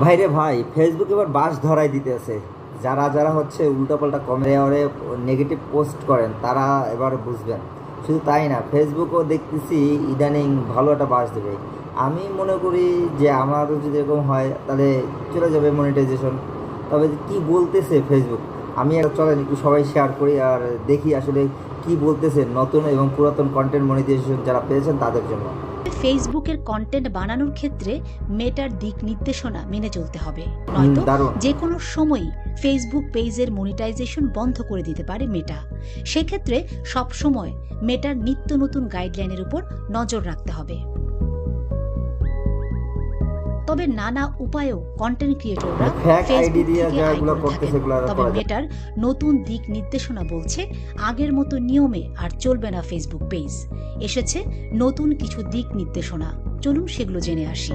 ভাইরে ভাই ফেসবুক এবার বাস ধরাই দিতেছে। যারা যারা হচ্ছে উল্টোপাল্টা কমেন্টে নেগেটিভ পোস্ট করেন, তারা এবার বুঝবেন। শুধু তাই না ফেসবুকও দেখতেছি ইদানিং ভালো একটা বাস দেবে। আমি মনে করি যে আমারও যদি এরকম হয়, তাহলে চলে যাবে মনিটাইজেশন তবে কি বলতেছে ফেসবুক আমি আর চলেন, একটু সবাই শেয়ার করি আর দেখি আসলে কি বলতেছে নতুন এবং পুরাতন কন্টেন্ট মনিটাইজেশন যারা পেয়েছেন তাদের জন্য। ফেসবুকের কন্টেন্ট বানানোর ক্ষেত্রে মেটার দিক নির্দেশনা মেনে চলতে হবে। নয়তো যে কোনো সময়ই ফেসবুক পেজের মনিটাইজেশন বন্ধ করে দিতে পারে মেটা সেক্ষেত্রে সবসময় মেটার নিত্য নতুন গাইডলাইনের উপর নজর রাখতে হবে। তবে নানা উপায়েও কন্টেন্ট ক্রিয়েটররা ফেসবুক থেকে আয় করে। তবে মেটার নতুন দিক নির্দেশনা বলছে আগের মতো নিয়মে আর চলবে না ফেসবুক পেজ এসেছে নতুন কিছু দিক নির্দেশনা। চলুন সেগুলো জেনে আসি।